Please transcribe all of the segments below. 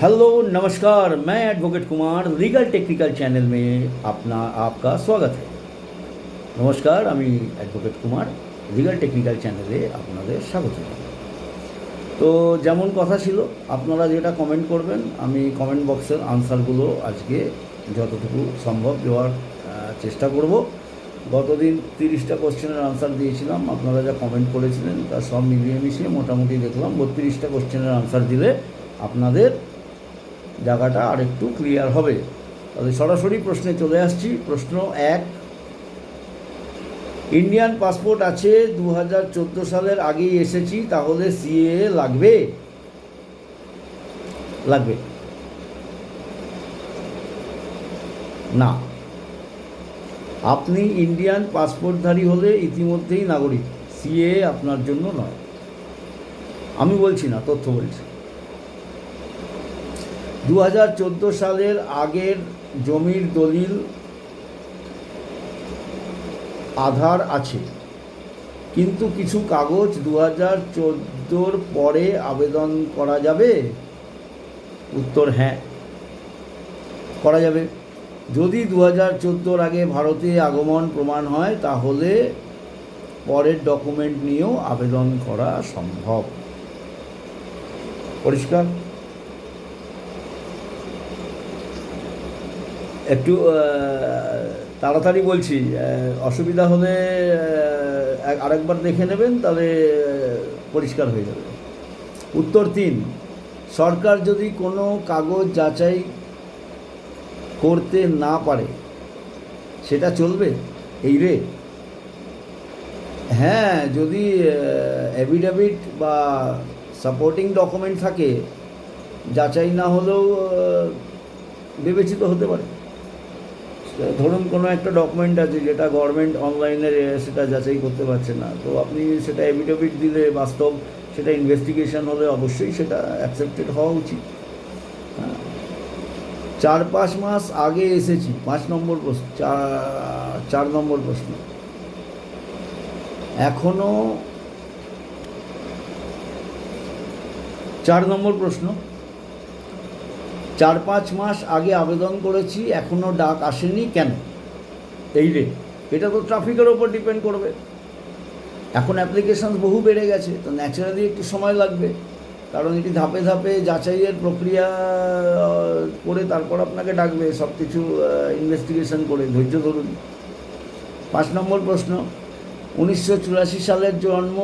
Hello नमस्कार मैं advocate Kumar legal technical channel में अपना आपका स्वागत है নমস্কার আমি অ্যাডভোকেট কুমার লিগাল টেকনিক্যাল চ্যানেলে আপনাদের স্বাগত জানাই তো যেমন কথা ছিল আপনারা যেটা কমেন্ট করবেন আমি কমেন্ট বক্সের আনসারগুলো আজকে যতটুকু সম্ভব দেওয়ার আহ, চেষ্টা করব গতদিন তিরিশটা কোশ্চেনের আনসার দিয়েছিলাম আপনারা যা কমেন্ট করেছিলেন তা সব মিলিয়ে মিশিয়ে মোটামুটি দেখলাম বত্রিশটা কোশ্চেনের আনসার দিলে আপনাদের জায়গাটা আরেকটু ক্লিয়ার হবে। তাহলে সরাসরি প্রশ্নে চলে আসছি। প্রশ্ন এক ইন্ডিয়ান পাসপোর্ট আছে দু হাজার চোদ্দ সালের আগেই এসেছি, তাহলে সিএ লাগবে? লাগবে। না। আপনি ইন্ডিয়ান পাসপোর্টধারী হলে ইতিমধ্যেই নাগরিক। সিএ আপনার জন্য নয়। আমি বলছি না, তথ্য বলছি। দু হাজার চোদ্দ সালের আগের জমির দলিল আধার আছে। কিন্তু কিছু কাগজ দু হাজার চোদ্দোর পরে আবেদন করা যাবে? উত্তর হ্যাঁ। করা যাবে। যদি দু হাজার চোদ্দোর আগে ভারতে আগমন প্রমাণ হয়, তাহলে পরের ডকুমেন্ট নিয়েও আবেদন করা সম্ভব। পরিষ্কার? একটু তাড়াতাড়ি বলছি অসুবিধা হলে আরেকবার দেখে নেবেন, তাহলে পরিষ্কার হয়ে যাবে। উত্তর তিন, সরকার যদি কোনো কাগজ যাচাই করতে না পারে, সেটা চলবে? এই রে। হ্যাঁ যদি অ্যাফিডেভিট বা সাপোর্টিং ডকুমেন্ট থাকে, যাচাই না হলেও বিবেচিত হতে পারে। ধরুন কোনো একটা ডকুমেন্ট আছে যেটা গভর্নমেন্ট অনলাইনে সেটা যাচাই করতে পারছে না। তো আপনি সেটা এভিডেভিট দিলে বাস্তব সেটা ইনভেস্টিগেশন হলে অবশ্যই সেটা অ্যাকসেপ্টেড হওয়া উচিত। হ্যাঁ। চার পাঁচ মাস আগে এসেছি, পাঁচ নম্বর প্রশ্ন, চার চার নম্বর প্রশ্ন। এখনও চার নম্বর প্রশ্ন। চার পাঁচ মাস আগে আবেদন করেছি এখনও ডাক আসেনি, কেন? এই রে, এটা তো ট্রাফিকের ওপর ডিপেন্ড করবে। এখন অ্যাপ্লিকেশন বহু বেড়ে গেছে, তো ন্যাচারালি একটু সময় লাগবে। কারণ এটি ধাপে ধাপে যাচাইয়ের প্রক্রিয়া করে তারপর আপনাকে ডাকবে সব কিছু ইনভেস্টিগেশন করে, ধৈর্য ধরুন। পাঁচ নম্বর প্রশ্ন, উনিশশো চুরাশি সালের জন্ম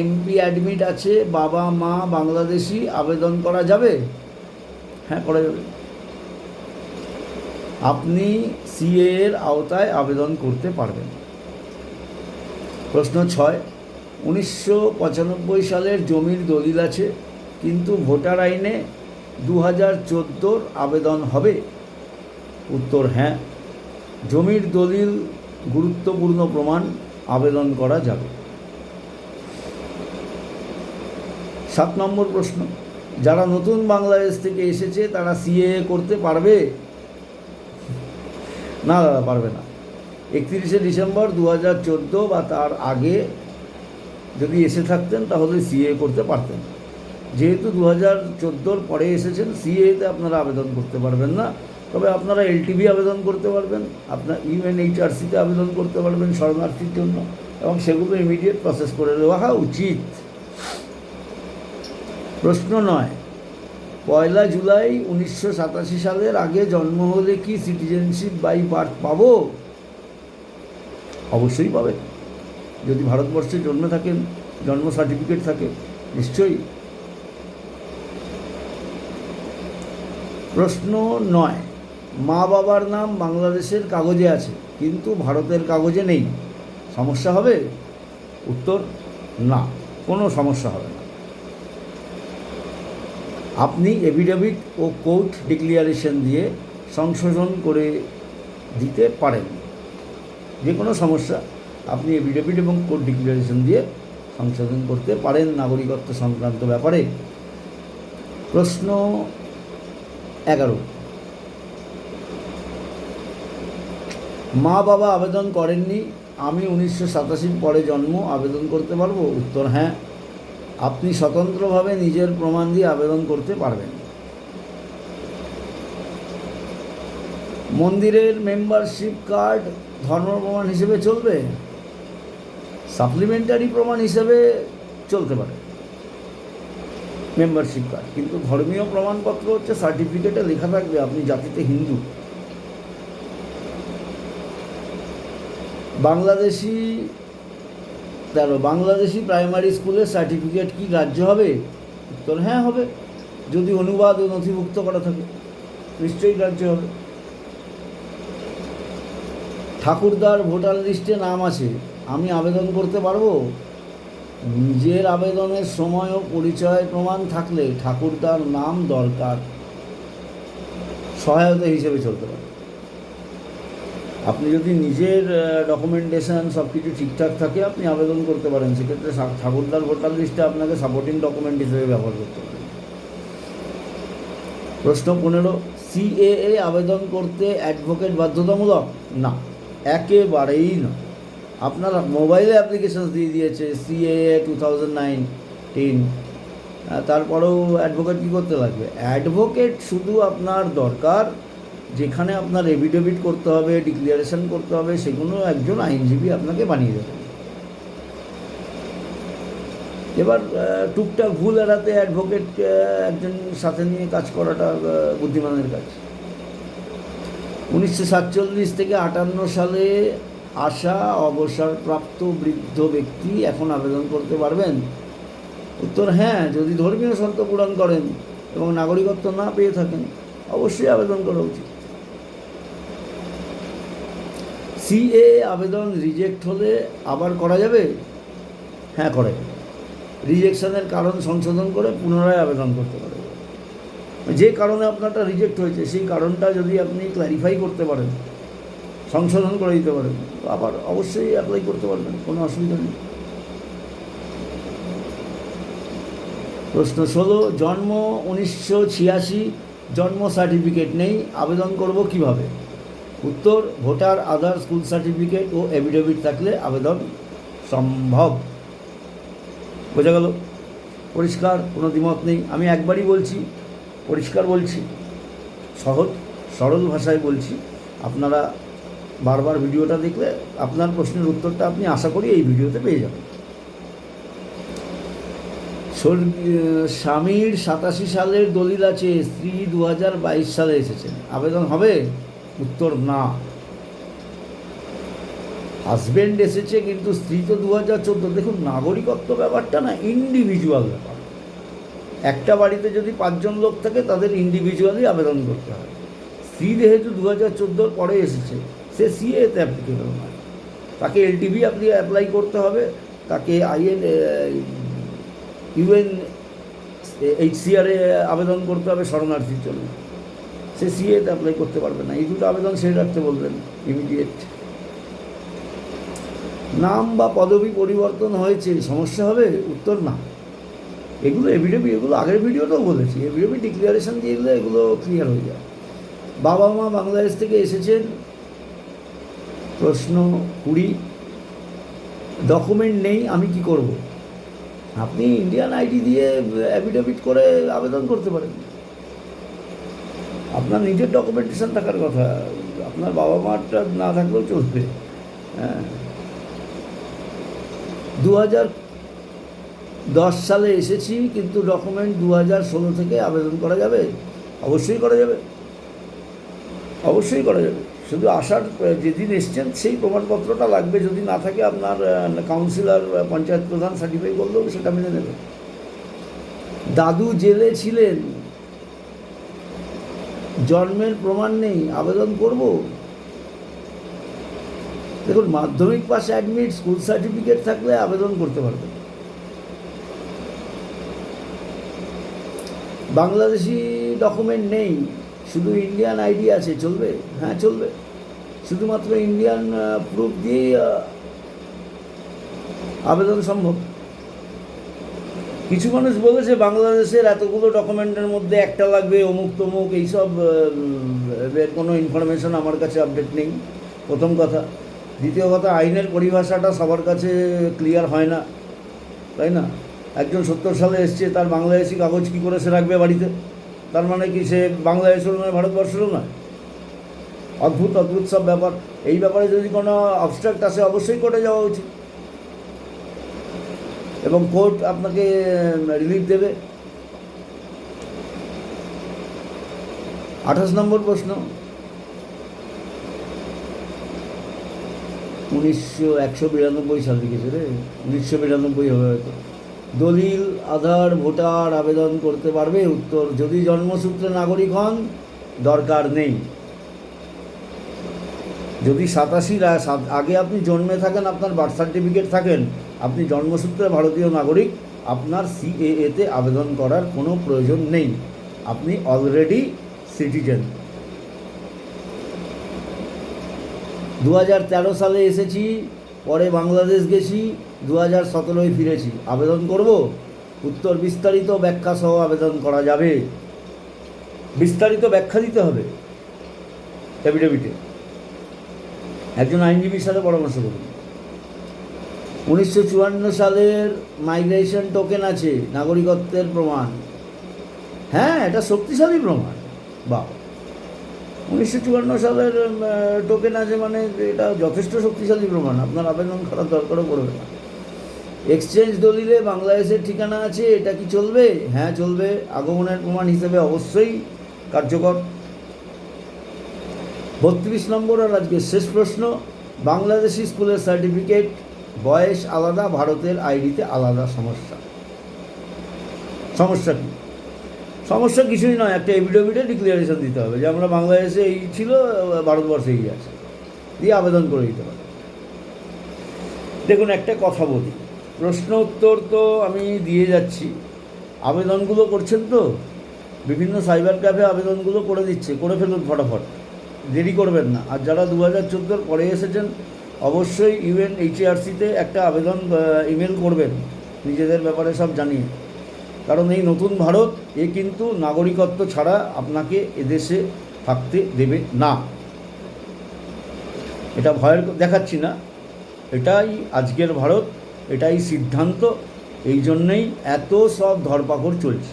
এমপি অ্যাডমিট আছে বাবা মা বাংলাদেশি, আবেদন করা যাবে? হ্যাঁ করা যাবে। আপনি সিএ এর আওতায় আবেদন করতে পারবেন। প্রশ্ন ছয়, উনিশশো পঁচানব্বই সালের জমির দলিল আছে, কিন্তু ভোটার আইনে দু হাজার চোদ্দোর আবেদন হবে? উত্তর হ্যাঁ। জমির দলিল গুরুত্বপূর্ণ প্রমাণ আবেদন করা যাবে। সাত নম্বর প্রশ্ন যারা নতুন বাংলাদেশ থেকে এসেছে, তারা সিএ করতে পারবে? না দাদা, পারবে না। একত্রিশে ডিসেম্বর দু হাজার চোদ্দ বা তার আগে যদি এসে থাকতেন, তাহলে সিএ করতে পারতেন। যেহেতু দু হাজার চোদ্দোর পরে এসেছেন সিএতে আপনারা আবেদন করতে পারবেন না। তবে আপনারা এলটিভি আবেদন করতে পারবেন, আপনার ইউএনএইচআরসিতে আবেদন করতে পারবেন শরণার্থীর জন্য, এবং সেগুলো ইমিডিয়েট প্রসেস করে দেওয়া উচিত। প্রশ্ন নয়। পয়লা জুলাই উনিশশো সাতাশি সালের আগে জন্ম হলে কি সিটিজেনশিপ বাই বার্থ পাবো? অবশ্যই পাবে। যদি ভারতবর্ষে জন্মে থাকেন, জন্ম সার্টিফিকেট থাকে, নিশ্চয়ই। প্রশ্ন নয়। মা বাবার নাম বাংলাদেশের কাগজে আছে, কিন্তু ভারতের কাগজে নেই। সমস্যা হবে? উত্তর, না। কোনো সমস্যা হবে না। আপনি এফিডেভিট ও কোর্ট ডিক্লিয়ারেশন দিয়ে সংশোধন করে দিতে পারেন। যে কোনো সমস্যা, আপনি এফিডেভিট এবং কোর্ট ডিক্লারেশন দিয়ে সংশোধন করতে পারেন নাগরিকত্ব সংক্রান্ত ব্যাপারে। প্রশ্ন এগারো। মা বাবা আবেদন করেননি, আমি উনিশশো সাতাশির পরে জন্ম, আবেদন করতে পারব? উত্তর হ্যাঁ। আপনি স্বতন্ত্রভাবে নিজের প্রমাণ দিয়ে আবেদন করতে পারবেন। মন্দিরের মেম্বারশিপ কার্ড ধর্ম প্রমাণ হিসেবে চলবে? সাপ্লিমেন্টারি প্রমাণ হিসেবে চলতে পারে। মেম্বারশিপ কার্ড কিন্তু ধর্মীয় প্রমাণপত্র হচ্ছে সার্টিফিকেটে লেখা থাকবে, আপনি জাতিতে হিন্দু। বাংলাদেশি দেখো বাংলাদেশি প্রাইমারি স্কুলের সার্টিফিকেট কি গ্রাহ্য হবে? উত্তর হ্যাঁ হবে। যদি অনুবাদ ও নথিভুক্ত করা থাকে, নিশ্চয়ই গ্রাহ্য হবে। ঠাকুরদার ভোটার লিস্টে নাম আছে, আমি আবেদন করতে পারব? নিজের আবেদনের সময় ও পরিচয় প্রমাণ থাকলে ঠাকুরদার নাম দরকার। সহায়তা হিসেবে চলতে পারে। আপনি যদি নিজের ডকুমেন্টেশন সব কিছু ঠিকঠাক থাকে, আপনি আবেদন করতে পারেন। সেক্ষেত্রে ঠাকুরদার ভোটার লিস্টে আপনাকে সাপোর্টিং ডকুমেন্ট হিসেবে ব্যবহার করতে পারেন প্রশ্ন পনেরো সিএএ আবেদন করতে অ্যাডভোকেট বাধ্যতামূলক? না, একেবারেই না। আপনার মোবাইলে অ্যাপ্লিকেশন দিয়ে দিয়েছে সিএএ টু থাউজেন্ড নাইনটিন তারপরেও অ্যাডভোকেট কী করতে লাগবে? অ্যাডভোকেট শুধু আপনার দরকার যেখানে আপনার এভিডেভিট করতে হবে ডিক্লারেশন করতে হবে, সেগুলো একজন আইনজীবী আপনাকে বানিয়ে দেবে। এবার টুকটাক ভুল এড়াতে অ্যাডভোকেট একজন সাথে নিয়ে কাজ করাটা বুদ্ধিমানের কাজ। উনিশশো সাতচল্লিশ থেকে আটান্ন সালে আসা অবসরপ্রাপ্ত বৃদ্ধ ব্যক্তি এখন আবেদন করতে পারবেন? উত্তর হ্যাঁ যদি ধর্মীয় শর্ত পূরণ করেন এবং নাগরিকত্ব না পেয়ে থাকেন, অবশ্যই আবেদন করা উচিত। সিএ আবেদন রিজেক্ট হলে আবার করা যাবে? হ্যাঁ করে। রিজেকশনের কারণ সংশোধন করে পুনরায় আবেদন করতে পারে। যে কারণে আপনারটা রিজেক্ট হয়েছে, সেই কারণটা যদি আপনি ক্ল্যারিফাই করতে পারেন, সংশোধন করে দিতে পারেন আবার অবশ্যই অ্যাপ্লাই করতে পারবেন, কোনো অসুবিধা নেই। প্রশ্ন ষোলো, জন্ম উনিশশো ছিয়াশি, জন্ম সার্টিফিকেট নেই, আবেদন করব কীভাবে? উত্তর, ভোটার, আধার স্কুল সার্টিফিকেট ও এভিডেভিট থাকলে আবেদন সম্ভব। বোঝা গেল? পরিষ্কার, কোনো দ্বিমত নেই। আমি একবারই বলছি, পরিষ্কার বলছি, সহজ, সরল ভাষায় বলছি, আপনারা বারবার ভিডিওটা দেখলে আপনার প্রশ্নের উত্তরটা আপনি আশা করি এই ভিডিওতে পেয়ে যাবেন। স্বামীর সাতাশি সালের দলিল আছে, স্ত্রী দু হাজার বাইশ সালে এসেছেন। আবেদন হবে? উত্তর না। হাজবেন্ড এসেছে কিন্তু স্ত্রী তো দু হাজার চোদ্দ। দেখুন, নাগরিকত্ব ব্যাপারটা না ইন্ডিভিজুয়াল ব্যাপার। একটা বাড়িতে যদি পাঁচজন লোক থাকে, তাদের ইন্ডিভিজুয়ালি আবেদন করতে হয়। স্ত্রী যেহেতু দু হাজার চোদ্দোর পরে এসেছে, সে সিএতে অ্যাপ্লিকেবল নয়। তাকে এলটিভি আপনি অ্যাপ্লাই করতে হবে। তাকে আইএন ইউএন এইচসিআরে আবেদন করতে হবে শরণার্থীর জন্য সে সিএতে অ্যাপ্লাই করতে পারবে না। এই দুটো আবেদন সেরে রাখতে বলবেন ইমিডিয়েট নাম বা পদবি পরিবর্তন হয়েছে, সমস্যা হবে? উত্তর না। এগুলো এভিডেবি এগুলো আগের ভিডিওতেও বলেছি। এভিডেবি ডিক্লারেশন দিয়ে এগুলো ক্লিয়ার হয়ে যায়। বাবা মা বাংলাদেশ থেকে এসেছেন। প্রশ্ন কুড়ি। ডকুমেন্ট নেই, আমি কি করব? আপনি ইন্ডিয়ান আইডি দিয়ে অ্যাফিডেভিট করে আবেদন করতে পারেন। আপনার নিজের ডকুমেন্টেশন থাকার কথা। আপনার বাবা মারটা না থাকলেও চলবে। হ্যাঁ। দু হাজার দশ সালে এসেছি, কিন্তু ডকুমেন্ট দু হাজার ষোলো থেকে আবেদন করা যাবে? অবশ্যই করা যাবে। অবশ্যই করা যাবে। শুধু আসার, যেদিন এসছেন সেই প্রমাণপত্রটা লাগবে। যদি না থাকে আপনার কাউন্সিলর পঞ্চায়েত প্রধান সার্টিফাই করলেও সেটা মেনে নেবে। দাদু জেলে ছিলেন। জন্মের প্রমাণ নেই, আবেদন করব? দেখুন, মাধ্যমিক পাশে অ্যাডমিট, স্কুল সার্টিফিকেট থাকলে আবেদন করতে পারবে। বাংলাদেশি ডকুমেন্ট নেই, শুধু ইন্ডিয়ান আইডি আছে, চলবে? হ্যাঁ চলবে। শুধুমাত্র ইন্ডিয়ান প্রুফ দিয়েই আবেদন সম্ভব। কিছু মানুষ বলেছে বাংলাদেশের এতগুলো ডকুমেন্টের মধ্যে একটা লাগবে, অমুক তমুক, এইসব কোনো ইনফরমেশন আমার কাছে আপডেট নেই। প্রথম কথা। দ্বিতীয় কথা, আইনের পরিভাষাটা সবার কাছে ক্লিয়ার হয় না। তাই না? একজন সত্তর সালে এসছে, তার বাংলাদেশি কাগজ কী করে সে রাখবে বাড়িতে? তার মানে কি, সে বাংলাদেশেরও নয় ভারতবর্ষেরও নয় অদ্ভুত অদ্ভুত সব ব্যাপার। এই ব্যাপারে যদি কোনো অবস্ট্রাক্ট আসে, অবশ্যই কোর্টে যাওয়া উচিত। এবং কোর্ট আপনাকে রিলিফ দেবে। আঠাশ নম্বর প্রশ্ন। উনিশশো একশো বিরানব্বই সাল লিখেছে রে উনিশশো বিরানব্বই হবে হয়তো। দলিল, আধার, ভোটার আবেদন করতে পারবে, উত্তর যদি জন্মসূত্রে নাগরিক হন, দরকার নেই। যদি সাতাশি আগে আপনি জন্মে থাকেন, আপনার বার্থ সার্টিফিকেট থাকেন আপনি জন্মসূত্রে ভারতীয় নাগরিক, আপনার সিএএতে আবেদন করার কোনো প্রয়োজন নেই। আপনি অলরেডি সিটিজেন দু হাজার তেরো সালে এসেছি, পরে বাংলাদেশ গেছি দু হাজার সতেরোয় ফিরেছি। আবেদন করব? উত্তর বিস্তারিত ব্যাখ্যা সহ আবেদন করা যাবে। বিস্তারিত ব্যাখ্যা দিতে হবে। অ্যাফিডেভিটে একজন আইনজীবীর সাথে পরামর্শ করুন। উনিশশো চুয়ান্ন সালের মাইগ্রেশন টোকেন আছে, নাগরিকত্বের প্রমাণ। হ্যাঁ এটা শক্তিশালী প্রমাণ। বা উনিশশো চুয়ান্ন সালের টোকেন আছে মানে এটা যথেষ্ট শক্তিশালী প্রমাণ। আপনার আবেদন করার দরকারও পড়বে না। এক্সচেঞ্জ দলিলে বাংলাদেশের ঠিকানা আছে, এটা কি চলবে? হ্যাঁ চলবে। আগমনের প্রমাণ হিসেবে অবশ্যই কার্যকর। বত্রিশ নম্বর আর আজকে শেষ প্রশ্ন, বাংলাদেশি স্কুলের সার্টিফিকেট বয়স আলাদা, ভারতের আইডিতে আলাদা সমস্যা। সমস্যা কী? সমস্যা কিছুই নয়, একটা এভিডেভিটে ডিক্লারেশন দিতে হবে। যে আমরা বাংলাদেশে এই ছিল, ভারতবর্ষে এই আছে। দিয়ে আবেদন করে দিতে পারে দেখুন, একটা কথা বলি। প্রশ্ন উত্তর তো আমি দিয়ে যাচ্ছি। আবেদনগুলো করছেন তো? বিভিন্ন সাইবার ক্যাফে আবেদনগুলো করে দিচ্ছে। করে ফেলুন ফটাফট। দেরি করবেন না। আর যারা দু হাজার চোদ্দোর পরে এসেছেন অবশ্যই ইউএন এইচএআরসিতে একটা আবেদন ইমেল করবেন, নিজেদের ব্যাপারে সব জানিয়ে। কারণ এই নতুন ভারত, এ কিন্তু নাগরিকত্ব ছাড়া আপনাকে এদেশে থাকতে দেবে না। এটা ভয়ের দেখাচ্ছি না। এটাই আজকের ভারত, এটাই সিদ্ধান্ত, এই জন্যেই এত সব ধরপাকড় চলছে।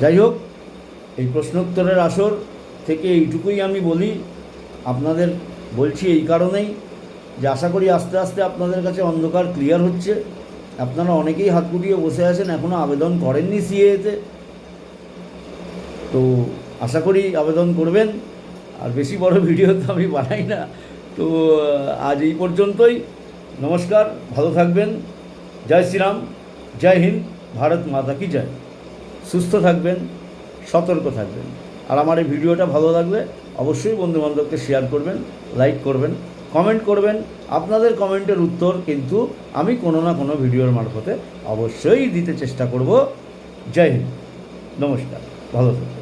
যাই হোক, এই প্রশ্নোত্তরের আসর থেকে এইটুকুই আমি বলি। আপনাদের বলছি এই কারণেই যে আশা করি আস্তে আস্তে আপনাদের কাছে অন্ধকার ক্লিয়ার হচ্ছে। আপনারা অনেকেই হাত গুটিয়ে বসে আছেন এখনও আবেদন করেননি সিএতে তো। আশা করি আবেদন করবেন। আর বেশি বড় ভিডিও তো আমি বানাই না। তো আজ এই পর্যন্তই। নমস্কার, ভালো থাকবেন। জয় শ্রীরাম, জয় হিন্দ, ভারত মাতা কি জয়। সুস্থ থাকবেন, সতর্ক থাকবেন। আর আমার এই ভিডিওটা ভালো লাগলে অবশ্যই বন্ধুবান্ধবকে শেয়ার করবেন লাইক করবেন কমেন্ট করবেন। আপনাদের কমেন্টের উত্তর কিন্তু আমি কোনো না কোনো ভিডিওর মারফতে অবশ্যই দিতে চেষ্টা করব। জয় হিন্দ। নমস্কার। ভালো থাকবেন